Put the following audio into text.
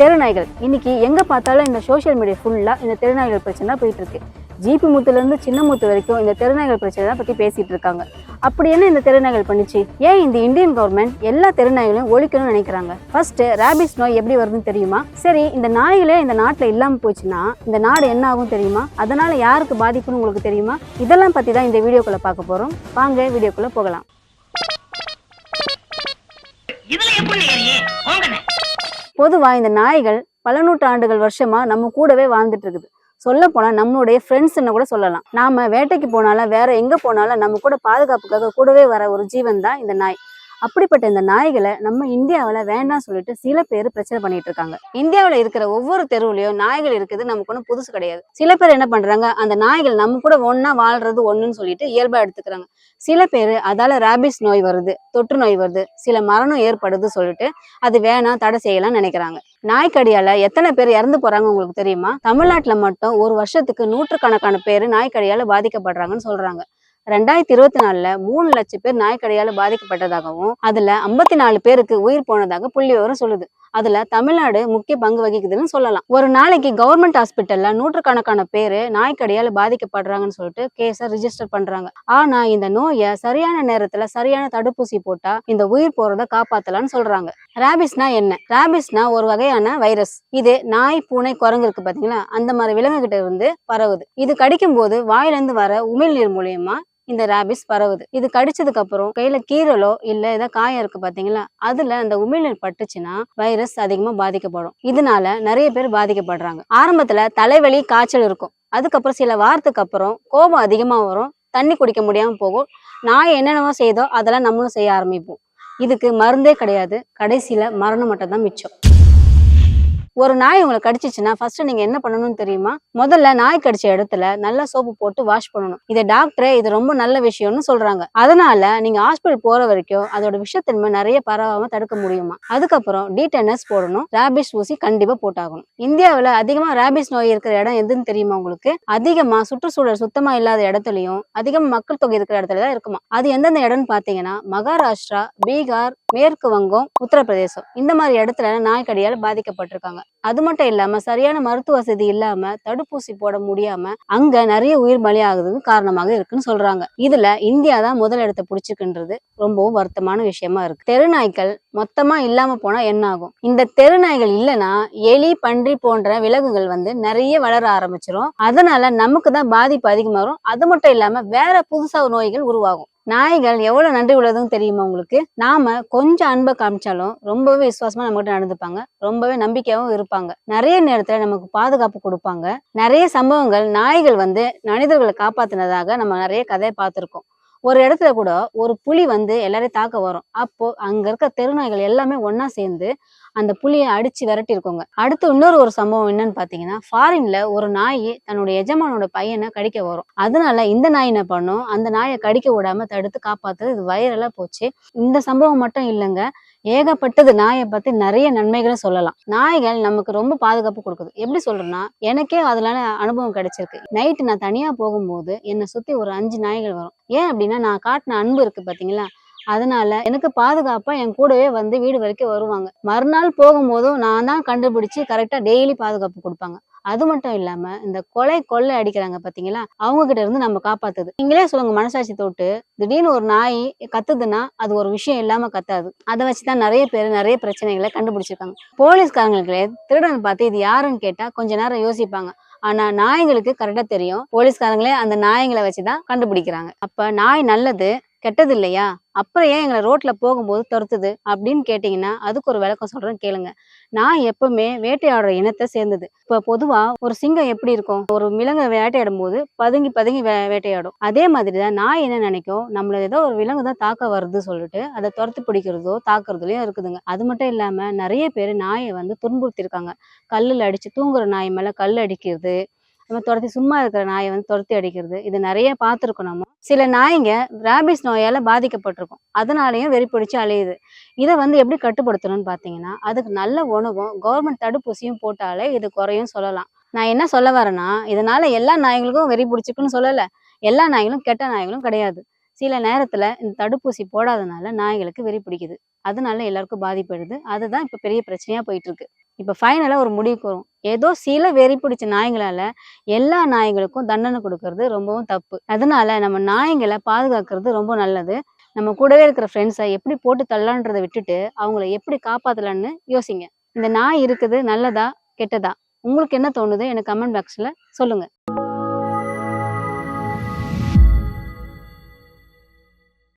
தெருநாய்கள் இன்னைக்கு எங்க பார்த்தாலும் இந்த சோஷியல் மீடியா ஃபுல்லா இந்த தெருநாய்கள் பிரச்சனை தான் போயிட்டு இருக்கு. ஜிபி முத்துலேருந்து சின்ன முத்து வரைக்கும் இந்த தெருநாய்கள் பிரச்சனை தான் பேசிகிட்டு இருக்காங்க. அப்படி என்ன இந்த தெருநாய்கள் பண்ணிச்சு? ஏன் இந்த இந்தியன் கவர்மெண்ட் எல்லா தெருநாய்களையும் ஒழிக்கணும்னு நினைக்கிறாங்க? ஃபர்ஸ்ட் ரேபிஸ் நோய் எப்படி வருதுன்னு தெரியுமா? சரி இந்த நாய்களே இந்த நாட்டில் இல்லாமல் போச்சுன்னா இந்த நாடு என்ன ஆகும் தெரியுமா? அதனால யாருக்கு பாதிப்புன்னு உங்களுக்கு தெரியுமா? இதெல்லாம் பற்றி தான் இந்த வீடியோக்குள்ளே பார்க்க போகிறோம் வாங்க வீடியோக்குள்ளே போகலாம். இதில் எப்படி பொதுவாக இந்த நாய்கள் பல நூற்றாண்டுகள் வருஷமா நம்ம கூடவே வாழ்ந்துட்டு இருக்குது சொல்ல போனால் நம்மளுடைய ஃப்ரெண்ட்ஸ்ன்னு கூட சொல்லலாம். நாம வேட்டைக்கு போனாலும் வேற எங்க போனாலும் நம்ம கூட பாதுகாப்புக்காக கூடவே வர ஒரு ஜீவன் தான் இந்த நாய். அப்படிப்பட்ட இந்த நாய்களை நம்ம இந்தியாவில் வேண்டாம் சொல்லிட்டு சில பேர் பிரச்சனை பண்ணிட்டு இருக்காங்க. இந்தியாவில் இருக்கிற ஒவ்வொரு தெருவுலையும் நாய்கள் இருக்குது நமக்கு ஒன்றும் புதுசு கிடையாது. சில பேர் என்ன பண்றாங்க அந்த நாய்கள் நம்ம கூட ஒன்னா வாழ்றது ஒண்ணுன்னு சொல்லிட்டு இயல்பா எடுத்துக்கிறாங்க. சில பேர் அதால ரேபிஸ் நோய் வருது தொற்று நோய் வருது சில மரணம் ஏற்படுது சொல்லிட்டு அது வேணாம் தடை செய்யலாம்னு நினைக்கிறாங்க. நாய்க்கடியால எத்தனை பேர் இறந்து போறாங்க உங்களுக்கு தெரியுமா? தமிழ்நாட்டுல மட்டும் ஒரு வருஷத்துக்கு நூற்றுக்கணக்கான பேர் நாய்க்கடியால பாதிக்கப்படுறாங்கன்னு சொல்றாங்க. ரெண்டாயிரத்தி இருபத்தி நாலுல மூணு லட்சம் பேர் நாய்க்கடையால பாதிக்கப்பட்டதாகவும் அதுல ஐம்பத்தி நாலு பேருக்கு உயிர் போனதாக புள்ளி விவரம் சொல்லுது. அதுல தமிழ்நாடு முக்கிய பங்கு வகிக்குதுன்னு சொல்லலாம். ஒரு நாளைக்கு கவர்மெண்ட் ஹாஸ்பிட்டல்ல நூற்றுக்கணக்கான பேரு நாய்க்கடியால பாதிக்கப்படுறாங்கன்னு சொல்லிட்டு கேஸ ரிஜிஸ்டர் பண்றாங்க. ஆனா இந்த நோயை சரியான நேரத்துல சரியான தடுப்பூசி போட்டா இந்த உயிர் போறத காப்பாத்தலாம்னு சொல்றாங்க. ரேபிஸ்னா என்ன? ரேபிஸ்னா ஒரு வகையான வைரஸ் இது நாய் பூனை குரங்கு இருக்கு பாத்தீங்களா? அந்த மாதிரி விலங்குகிட்ட இருந்து பரவுது. இது கடிக்கும் போது வாயிலிருந்து வர உமிழ்நீர் மூலியமா இந்த ரேபிஸ் பரவுது. இது கடிச்சதுக்கு அப்புறம் கையில கீரலோ இல்ல ஏதாவது காயம் இருக்கு பாத்தீங்களா? அதுல அந்த உமிழ்நீர் பட்டுச்சுன்னா வைரஸ் அதிகமா பாதிக்கப்படும். இதனால நிறைய பேர் பாதிக்கப்படுறாங்க. ஆரம்பத்துல தலைவலி காய்ச்சல் இருக்கும். அதுக்கப்புறம் சில வாரத்துக்கு அப்புறம் கோபம் அதிகமா வரும். தண்ணி குடிக்க முடியாம போகும். நான் என்னென்னவோ செய்தோ அதெல்லாம் நம்மளும் செய்ய ஆரம்பிப்போம். இதுக்கு மருந்தே கிடையாது. கடைசியில மரணம் மட்டும் தான் மிச்சம். ஒரு நாய் உங்களை கடிச்சிச்சுன்னா ஃபர்ஸ்ட் நீங்க என்ன பண்ணணும்னு தெரியுமா? முதல்ல நாய் கடிச்ச இடத்துல நல்ல சோப்பு போட்டு வாஷ் பண்ணணும். இதை டாக்டரே இது ரொம்ப நல்ல விஷயம்னு சொல்றாங்க. அதனால நீங்க ஹாஸ்பிட்டல் போற வரைக்கும் அதோட விஷத்தன்மை நிறைய பரவாம தடுக்க முடியுமா? அதுக்கப்புறம் டிடெனஸ் போடணும். ரேபிஸ் ஊசி கண்டிப்பா போட்டாகணும். இந்தியாவில் அதிகமா ரேபிஸ் நோய் இருக்கிற இடம் எதுன்னு தெரியுமா உங்களுக்கு? அதிகமா சுற்றுச்சூழல் சுத்தமா இல்லாத இடத்துலயும் அதிகமா மக்கள் தொகை இருக்கிற இடத்துல தான் இருக்குமா? அது எந்தெந்த இடம்னு பாத்தீங்கன்னா மகாராஷ்டிரா பீகார் மேற்கு வங்கம் உத்தரப்பிரதேசம். இந்த மாதிரி இடத்துல நாய்க்கடியால பாதிக்கப்பட்டிருக்காங்க. அது மட்டும் இல்லாம சரியான மருத்துவ வசதி இல்லாம தடுப்பூசி போட முடியாம அங்க நிறைய உயிர் பலியாகுறதுக்கு காரணமாக இருக்குன்னு சொல்றாங்க. இதுல இந்தியா தான் முதல் இடத்தை பிடிச்சிருக்குன்றது ரொம்பவும் வருத்தமான விஷயமா இருக்கு. தெருநாய்கள் மொத்தமா இல்லாம போனா என்ன ஆகும்? இந்த தெருநாய்கள் இல்லைன்னா எலி பன்றி போன்ற விலங்குகள் வந்து நிறைய வளர ஆரம்பிச்சிரும். அதனால நமக்கு தான் பாதிப்பு அதிகமாக வரும் அது மட்டும் இல்லாம வேற புதுசா நோய்கள் உருவாகும். நாய்கள் எவ்வளவு நன்றி உள்ளதுன்னு தெரியுமா உங்களுக்கு? நாம கொஞ்சம் அன்பை காமிச்சாலும் ரொம்பவே விசுவாசமா நம்மகிட்ட நடந்துப்பாங்க. ரொம்பவே நம்பிக்கையாவும் இருப்பாங்க. நிறைய நேரத்துல நமக்கு பாதுகாப்பு கொடுப்பாங்க. நிறைய சம்பவங்கள் நாய்கள் வந்து மனிதர்களை காப்பாத்தினதாக நம்ம நிறைய கதையை பார்த்துருக்கோம். ஒரு இடத்துல கூட ஒரு புலி வந்து எல்லாரையும் தாக்க வரும். அப்போ அங்க இருக்க தெருநாய்கள் எல்லாமே ஒன்னா சேர்ந்து அந்த புலியை அடிச்சு விரட்டி இருக்கோங்க அடுத்து இன்னொரு ஒரு சம்பவம் என்னன்னு பாத்தீங்கன்னா ஃபாரின்ல ஒரு நாய் தன்னுடைய எஜமானோட பையனை கடிக்க வரும். அதனால இந்த நாய் என்ன பண்ணும்? அந்த நாயை கடிக்க விடாம தடுத்து காப்பாத்துறது. இது வைரலா போச்சு. இந்த சம்பவம் மட்டும் இல்லைங்க. ஏகப்பட்டது நாயை பத்தி நிறைய நன்மைகளும் சொல்லலாம். நாய்கள் நமக்கு ரொம்ப பாதுகாப்பு கொடுக்குது. எப்படி சொல்றேன்னா எனக்கே அதனால அனுபவம் கிடைச்சிருக்கு. நைட்டு நான் தனியா போகும்போது என்னை சுத்தி ஒரு அஞ்சு நாய்கள் வரும். ஏன் அப்படின்னா நான் காட்டின அன்பு இருக்கு பாத்தீங்களா? அதனால எனக்கு பாதுகாப்பா என் கூடவே வந்து வீடு வரைக்கும் வருவாங்க. மறுநாள் போகும்போதும் நான் தான் கண்டுபிடிச்சு கரெக்டா டெய்லி பாதுகாப்பு கொடுப்பாங்க. அது மட்டும் இல்லாம இந்த கொலை கொள்ளை அடிக்கிறாங்க பாத்தீங்களா? அவங்க கிட்ட இருந்து நம்ம காப்பாத்துது நீங்களே சொல்லுங்க மனசாட்சி தொட்டு திடீர்னு ஒரு நாய் கத்துதுன்னா அது ஒரு விஷயம் இல்லாம கத்தாது. அதை வச்சுதான் நிறைய பேர் நிறைய பிரச்சனைகளை கண்டுபிடிச்சிருக்காங்க. போலீஸ்காரங்களுக்கு திருடன் பார்த்து இது யாருன்னு கேட்டா கொஞ்ச நேரம் யோசிப்பாங்க. ஆனா நாய்களுக்கு கரெக்டா தெரியும். போலீஸ்காரங்களே அந்த நாய்களை வச்சுதான் கண்டுபிடிக்கிறாங்க. அப்ப நாய் நல்லது கெட்டது இல்லையா அப்புறம் ஏன் எங்களை ரோட்ல போகும்போது துரத்துது? அப்படின்னு கேட்டீங்கன்னா அதுக்கு ஒரு விளக்கம் சொல்றேன் கேளுங்க. நான் எப்பவுமே வேட்டையாடுற இனத்தை சேர்ந்தது. இப்ப பொதுவா ஒரு சிங்கம் எப்படி இருக்கும்? ஒரு விலங்கை வேட்டையாடும் போது பதுங்கி பதுங்கி வே வேட்டையாடும். அதே மாதிரிதான் நான் என்ன நினைக்கும்? நம்மள ஏதோ ஒரு விலங்கு தான் தாக்க வருது சொல்லிட்டு அதை துரத்து பிடிக்கிறதோ தாக்குறதுலயோ இருக்குதுங்க. அது மட்டும் இல்லாம நிறைய பேர் நாயை வந்து துன்புறுத்திருக்காங்க கல்லுல அடிச்சு தூங்குற நாய் மேல கல் அடிக்கிறது நம்ம துரத்தி சும்மா இருக்கிற நாயை வந்து துரத்தி அடிக்கிறது இது நிறைய பார்த்துருக்கணுமோ நம்ம. சில நாய்ங்க ராபிஸ் நோயால் பாதிக்கப்பட்டிருக்கும். அதனாலையும் வெறி பிடிச்சி அலையுது இதை வந்து எப்படி கட்டுப்படுத்தணும்னு பார்த்தீங்கன்னா அதுக்கு நல்ல உணவும் கவர்மெண்ட் தடுப்பூசியும் போட்டாலே இது குறையும் சொல்லலாம். நான் என்ன சொல்ல வரேன்னா இதனால எல்லா நாய்களுக்கும் வெறி பிடிச்சிக்குன்னு சொல்லலை. எல்லா நாய்களும் கெட்ட நாய்களும் கிடையாது. சில நேரத்தில் இந்த தடுப்பூசி போடாதனால நாய்களுக்கு வெறி பிடிக்குது. அதனால எல்லாருக்கும் பாதிப்படுது அதுதான் இப்போ பெரிய பிரச்சனையாக போயிட்டு இருக்கு. இப்போ ஃபைனலாக ஒரு முடிவுக்கு வரும். ஏதோ சில வெறி பிடிச்ச நாய்களால எல்லா நாய்களுக்கும் தண்டனை கொடுக்கறது ரொம்பவும் தப்பு. அதனால நம்ம நாய்ங்களை பாதுகாக்கிறது ரொம்ப நல்லது. நம்ம கூடவே இருக்கிற ஃப்ரெண்ட்ஸை எப்படி போட்டு தள்ளலான்றதை விட்டுட்டு அவங்கள எப்படி காப்பாத்தலான்னு யோசிங்க. இந்த நாய் இருக்குது நல்லதா கெட்டதா? உங்களுக்கு என்ன தோணுது? எனக்கு கமெண்ட் பாக்ஸில் சொல்லுங்கள்